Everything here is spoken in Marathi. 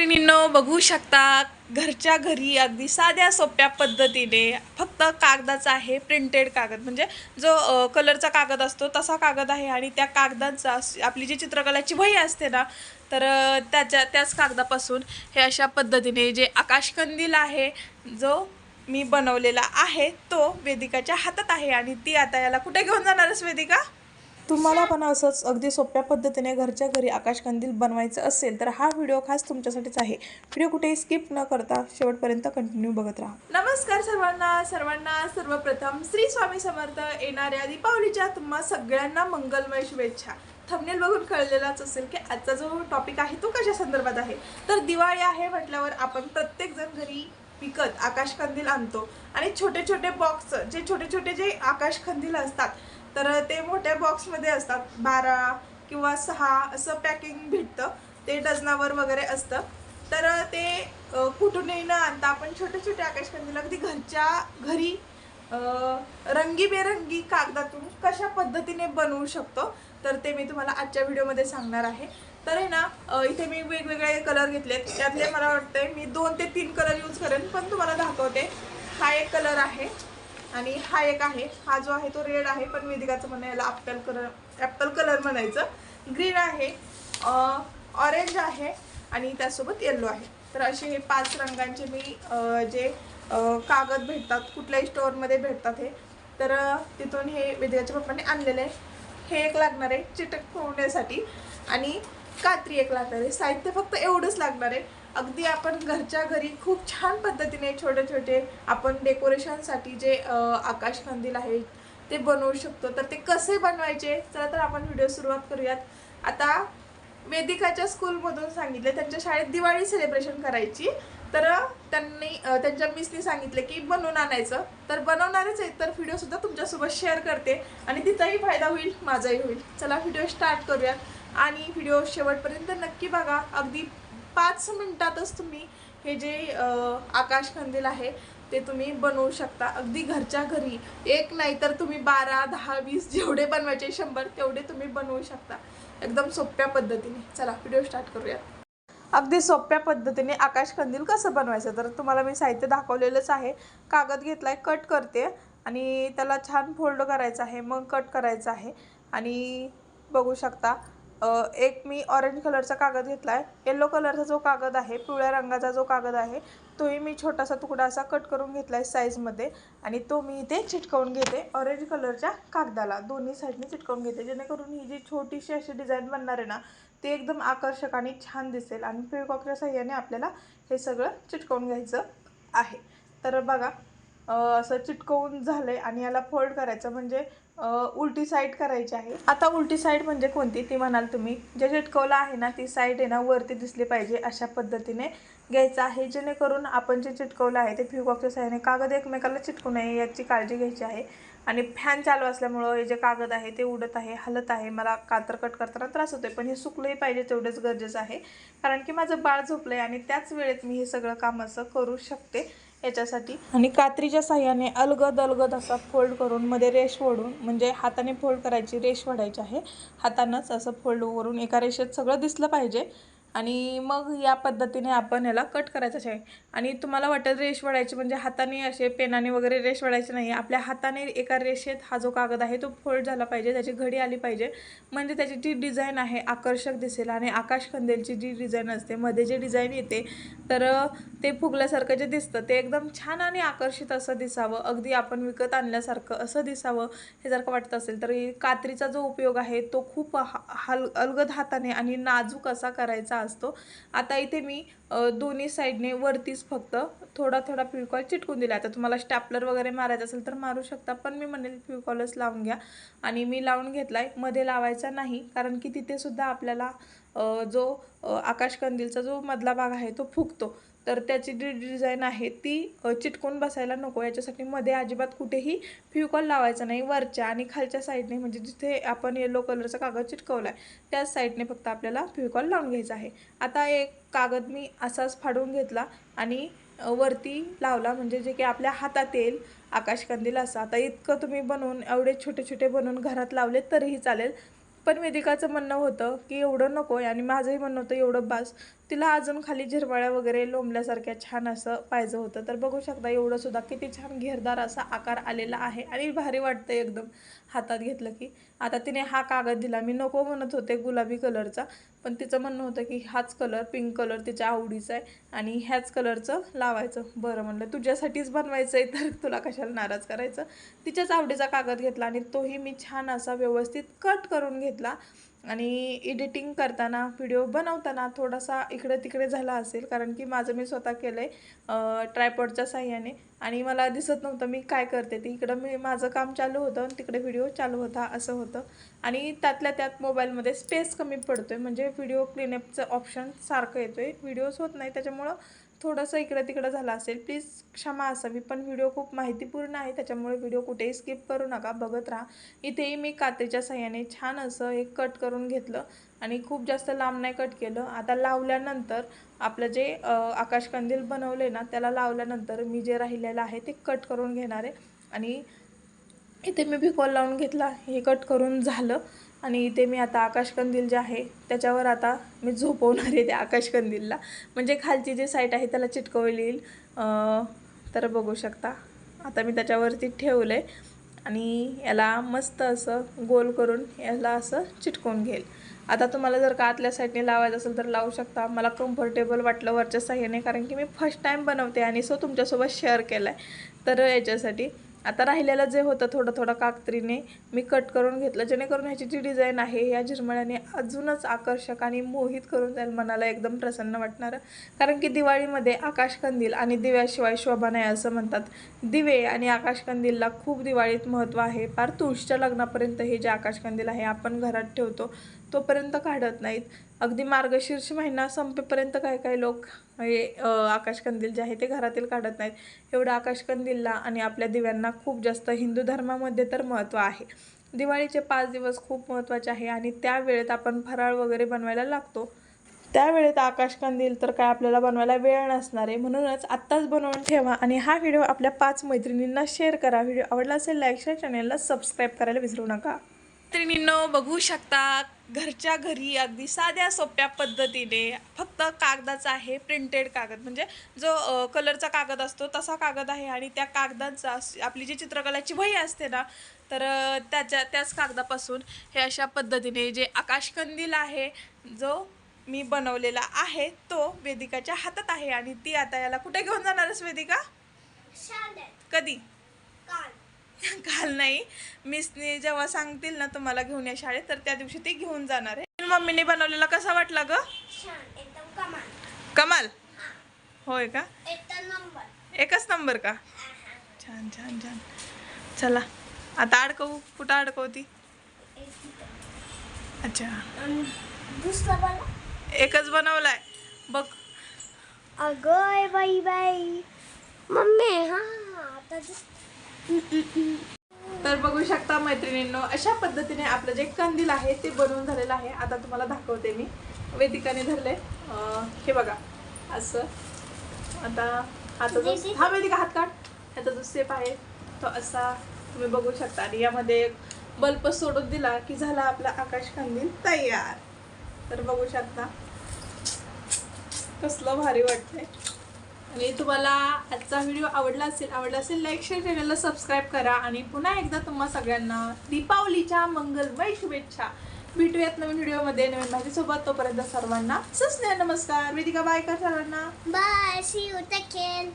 मैत्रिणींनो बघू शकता घरच्या घरी अगदी साध्या सोप्या पद्धतीने फक्त कागदाचा आहे प्रिंटेड कागद. म्हणजे जो कलरचा कागद असतो तसा कागद आहे आणि त्या कागदाचा आपली जी चित्रकलाची वही असते ना तर त्याच्या त्याच कागदापासून हे अशा पद्धतीने जे आकाशकंदील आहे जो मी बनवलेला आहे तो वेदिकाच्या हातात आहे आणि ती आता याला कुठे घेऊन जाणारच वेदिका? तुम्हाला पण असंच अगदी सोप्या पद्धतीने घरच्या घरी आकाशकंदील बनवायचं असेल तर हा व्हिडिओ खास तुमच्यासाठीच आहे. व्हिडिओ कुठेही स्किप न करता शेवटपर्यंत कंटिन्यू बघत राहा. नमस्कार सर्वांना सर्वांना सर्वप्रथम श्री स्वामी समर्थ येणाऱ्या दीपावलीच्या तुम्हा सगळ्यांना मंगलमय शुभेच्छा. थंबनेल बघून कळलेलाच असेल की आजचा जो टॉपिक आहे तो कशा संदर्भात आहे? तर दिवाळी आहे म्हटल्यावर आपण प्रत्येकजण घरी विकत आकाशकंदील आणतो. आणि छोटे छोटे बॉक्स जे छोटे छोटे जे आकाशकंदील असतात तर ते मोठ्या बॉक्समध्ये असतात. बारा किंवा सहा असं पॅकिंग भेटतं. ते डझनावर वगैरे असतं. तर ते कुठूनही न आणता आपण छोटे छोटे आकाशकंदील अगदी घरच्या घरी रंगीबेरंगी कागदातून कशा पद्धतीने बनवू शकतो तर ते मी तुम्हाला आजच्या व्हिडिओमध्ये सांगणार आहे. तर आहे ना इथे मी वेगवेगळे कलर घेतलेत. त्यातले मला वाटतंय मी दोन ते तीन कलर यूज करेन पण तुम्हाला दाखवते. हा एक कलर आहे. आणि हा एक आहे. हा जो आहे तो रेड आहे पण वेदिकाचं म्हणणं याला कलर ॲप्पल कलर म्हणायचं. ग्रीन आहे ऑरेंज आहे आणि त्यासोबत येल्लो आहे. तर असे हे पाच रंगांचे मी जे कागद भेटतात कुठल्याही स्टोअरमध्ये भेटतात हे तर तिथून हे वेदिकाच्या पप्पाने आणलेले आहे. हे एक लागणार आहे चिटक फोडण्यासाठी. आणि कात्री एक लागणार आहे. साहित्य फक्त एवढंच लागणार आहे. अगदी आपण घरच्या घरी खूप छान पद्धतीने छोटे छोटे आपण डेकोरेशनसाठी जे आकाश कंदील आहे ते बनवू शकतो. तर ते कसे बनवायचे? चला तर आपण व्हिडिओ सुरुवात करूयात. आता वेदिकाच्या स्कूलमधून सांगितले त्यांच्या शाळेत दिवाळी सेलिब्रेशन करायची. तर त्यांनी त्यांच्या मिसनी सांगितले की बनवून आणायचं. तर बनवणारच आहे तर व्हिडिओसुद्धा तुमच्यासोबत शेअर करते. आणि तिचाही फायदा होईल माझाही होईल. चला व्हिडिओ स्टार्ट करूयात. आणि व्हिडिओ शेवटपर्यंत नक्की बघा. अगदी पाच मिनटातच तुम्ही हे जे आकाश आकाशकंदील आहे ते तुम्ही बनवू शकता. अगदी घरच्या घरी. एक नाही तर तुम्ही बारा दहा वीस जेवढे बनवायचे शंभर तेवढे तुम्ही बनवू शकता. एकदम सोप्या पद्धतीने. चला व्हिडिओ स्टार्ट करूयात. अगदी सोप्या पद्धतीने आकाशकंदील कसं बनवायचं? तर तुम्हाला मी साहित्य दाखवलेलंच आहे. कागद घेतलाय कट करते. आणि त्याला छान फोल्ड करायचं आहे. मग कट करायचं आहे. आणि बघू शकता एक मी ऑरेंज कलरचा कागद घेतला आहे येल्लो कलरचा जो कागद आहे पिवळ्या रंगाचा जो कागद आहे तोही मी छोटासा तुकडा असा कट करून घेतला आहे साईजमध्ये आणि तो मी इथे चिटकवून घेते ऑरेंज कलरच्या कागदाला. दोन्ही साईडने चिटकवून घेते. जेणेकरून ही जी छोटीशी अशी डिझाईन बनणार आहे ना ते एकदम आकर्षक आणि छान दिसेल आणि पिळकॉकच्या साह्याने आपल्याला हे सगळं चिटकवून घ्यायचं आहे. तर बघा असं चिटकवून झालंय आणि याला फोल्ड करायचं म्हणजे उलटी साईड करायची आहे. आता उलटी साईड म्हणजे कोणती? ती म्हणाल तुम्ही. जे चिटकवलं आहे ना ती साईड आहे ना वरती दिसली पाहिजे अशा पद्धतीने घ्यायचं आहे. जेणेकरून आपण जे चिटकवलं आहे ते फ्युकॉकच्या साह्याने कागद एकमेकाला चिटकू नये याची काळजी घ्यायची आहे. आणि फॅन चालू असल्यामुळं हे जे कागद आहे ते उडत आहे हलत आहे. मला कातर कट करताना त्रास होतोय पण हे सुकलंही पाहिजे तेवढंच गरजेचं आहे. कारण की माझं बाळ झोपलं आहे आणि त्याच वेळेत मी हे सगळं काम असं करू शकते. याच्यासाठी. आणि कात्रीच्या साह्याने अलगद अलगद असा फोल्ड करून मध्ये रेश ओढून म्हणजे हाताने फोल्ड करायची रेश ओढायची आहे. हातानंच असं फोल्ड करून एका रेषेत सगळं दिसलं पाहिजे. आणि मग या पद्धतीने आपण याला कट करायचं आहे. आणि तुम्हाला वाटेल रेश वळायची म्हणजे हाताने असे पेनाने वगैरे रेश वडायचे नाही. आपल्या हाताने एका रेषेत हा जो कागद आहे तो फोल्ड झाला पाहिजे त्याची घडी आली पाहिजे. म्हणजे त्याची जी डिझाईन आहे आकर्षक दिसेल. आणि आकाश कंदेलची जी डिझाईन असते मध्ये जे डिझाईन येते तर ते फुगल्यासारखं जे दिसतं ते एकदम छान आणि आकर्षित असं दिसावं. अगदी आपण विकत आणल्यासारखं असं दिसावं हे जर का वाटत असेल तर कात्रीचा जो उपयोग आहे तो खूप हा- हल अलगद हाताने आणि नाजूक असा करायचा असतो. आता इथे मी दोन्ही साईडने वरतीच फक्त थोडा थोडा पिळकॉल चिटकून दिला आता तुम्हाला स्टॅपलर वगैरे मारायचं असेल तर मारू शकता पण मी म्हणेल पिळकॉलच लावून घ्या. आणि मी लावून घेतला आहे मध्ये लावायचा नाही कारण की तिथेसुद्धा आपल्याला जो आकाशकंदीलचा जो मधला भाग आहे तो फुगतो. तर त्याची जी डिझाईन आहे ती चिटकून बसायला नको. याच्यासाठी मध्ये अजिबात कुठेही फ्युकॉल लावायचा नाही. वरच्या आणि खालच्या साईडने म्हणजे जिथे आपण येलो कलरचा कागद चिटकवला आहे त्याच साईडने फक्त आपल्याला फ्युकॉल लावून घ्यायचा आहे. आता एक कागद मी असाच फाडून घेतला आणि वरती लावला म्हणजे जे की आपल्या हातात येईल. आकाशकंदील असं. आता इतकं तुम्ही बनवून एवढे छोटे छोटे बनवून घरात लावले तरीही चालेल. पण वेदिकाचं म्हणणं होतं की एवढं नको आहे आणि माझंही म्हणणं होतं एवढं बास. तिला अजून खाली झिरवाळ्या वगैरे लोंबल्यासारख्या छान असं पाहिजे होतं. तर बघू शकता एवढं सुद्धा किती छान घेरदार असा आकार आलेला आहे. आणि भारी वाटतं एकदम हातात घेतलं की. आता तिने हा कागद दिला. मी नको म्हणत होते गुलाबी कलरचा पण तिचं म्हणणं होतं की हाच कलर पिंक कलर तिच्या आवडीचा आहे आणि ह्याच कलरचं लावायचं. बरं म्हणलं तुझ्यासाठीच बनवायचं आहे तर तुला कशाला नाराज करायचं? तिच्याच आवडीचा कागद घेतला आणि तोही मी छान असा व्यवस्थित कट करून घेतला. आणि एडिटिंग करताना व्हिडिओ बनवताना थोडासा इकडे तिकडे झाला असेल कारण की माझं मी स्वतः केलं आहे ट्रायपॉडच्या साह्याने. आणि मला दिसत नव्हतं मी काय करते ते. इकडं मी माझं काम चालू होतं आणि तिकडे व्हिडिओ चालू होता असं होतं. आणि त्यातल्या त्यात मोबाईलमध्ये स्पेस कमी पडतो आहे म्हणजे व्हिडिओ क्लिनअपचं ऑप्शन सारखं येतो आहे व्हिडिओज होत नाही त्याच्यामुळं थोडंसं इकडं तिकडं झालं असेल प्लीज क्षमा असावी. पण व्हिडिओ खूप माहितीपूर्ण आहे त्याच्यामुळे व्हिडिओ कुठेही स्किप करू नका बघत राहा. इथेही मी कात्रीच्या सहाय्याने छान असं एक कट करून घेतलं आणि खूप जास्त लांब नाही कट केलं. आता लावल्यानंतर आपलं जे आकाशकंदील बनवले ना त्याला लावल्यानंतर मी जे राहिलेलं आहे ते कट करून घेणार आहे. आणि इथे मी भिकॉल लावून घेतला हे कट करून झालं. आणि इथे मी आता आकाशकंदील जे आहे त्याच्यावर आता मी झोपवणार आहे त्या आकाशकंदीलला. म्हणजे खालची जी साईट आहे त्याला चिटकवली येईल. तर बघू शकता. आता मी त्याच्यावरती ठेवलं आहे आणि याला मस्त असं गोल करून याला असं चिटकवून घेईल. आता तुम्हाला जर का आतल्या साईडने लावायचं असेल तर लावू शकता. मला कम्फर्टेबल वाटलं वरच्या साह्याने कारण की मी फर्स्ट टाईम बनवते आणि सो तुमच्यासोबत शेअर केला आहे तर याच्यासाठी आता राहिलेलं जे होतं थोडं थोडं काकत्रीने मी कट करून घेतलं. जेणेकरून ह्याची जी डिझाईन आहे या झिरमळ्याने अजूनच आकर्षक आणि मोहित करून जाईल मनाला एकदम प्रसन्न वाटणारं. कारण की दिवाळीमध्ये आकाशकंदील आणि दिव्याशिवाय शोभा नाही असं म्हणतात. दिवे आणि आकाशकंदीलला खूप दिवाळीत महत्त्व आहे. फार तुळशीच्या लग्नापर्यंत हे जे आकाशकंदील आहे आपण घरात ठेवतो तोपर्यंत काढत नाहीत. अगदी मार्गशीर्ष महिना संपेपर्यंत काही काही लोक हे आकाशकंदील जे आहे ते घरातील काढत नाहीत. एवढं आकाशकंदीलला आणि आपल्या दिव्यांना खूप जास्त हिंदू धर्मामध्ये तर महत्त्व आहे. दिवाळीचे पाच दिवस खूप महत्त्वाचे आहे आणि त्यावेळेत आपण फराळ वगैरे बनवायला लागतो. त्यावेळेत आकाशकंदील तर काय आपल्याला बनवायला वेळ नसणार आहे. म्हणूनच आत्ताच बनवून ठेवा आणि हा व्हिडिओ आपल्या पाच मैत्रिणींना शेअर करा. व्हिडिओ आवडला असेल लाईक शेअर चॅनेलला सबस्क्राईब करायला विसरू नका. मैत्रिणींनो बघू शकता घरच्या घरी अगदी साध्या सोप्या पद्धतीने फक्त कागदाचा आहे प्रिंटेड कागद. म्हणजे जो कलरचा कागद असतो तसा कागद आहे आणि त्या कागदाचा आपली जी चित्रकलाची वही असते ना तर त्याच्या त्याच कागदापासून हे अशा पद्धतीने जे आकाशकंदील आहे जो मी बनवलेला आहे तो वेदिकाच्या हातात आहे. आणि ती आता याला कुठे घेऊन जाणारच वेदिका? कधी? काल नाही. मिसने जेव्हा सांगतील ना तुम्हाला घेऊन या शाळेत तर त्या दिवशी ती घेऊन जाणार आहे. मम्मीने बनवलेला कसा वाटला ग? कमाल. कमाल? होय का? एकच नंबर का? छान छान छान. चला. आता अडकवू. कुठं अडकवती? अच्छा. एकच बनवलाय. बघ. अगं बाई बाई. मम्मी हा आता तर बघू शकता मैत्रिणींनो अशा पद्धतीने आपलं जे कंदील आहे ते बनवून झालेलं आहे. आता तुम्हाला दाखवते मी. वेदिकाने धरले हे बघा. असं. आता हाता जो हा वेदिका हात काढ. ह्याचा जो सेप आहे तो असा तुम्ही बघू शकता. आणि यामध्ये एक बल्ब सोडून दिला की झाला आपला आकाश कंदील तयार. तर बघू शकता. कसलं भारी वाटतंय. आणि तुम्हाला आजचा व्हिडिओ आवडला असेल आवडला असेल लाईक शेअर चॅनलला सबस्क्राईब करा. आणि पुन्हा एकदा तुम्हा सगळ्यांना दीपावलीच्या मंगलमय शुभेच्छा. भेटूयात नवीन व्हिडिओमध्ये. नवीन माहितीसोबत तोपर्यंत सर्वांना सस्ने नमस्कार. वेदिका बाय कर सर्वांना bye see you take care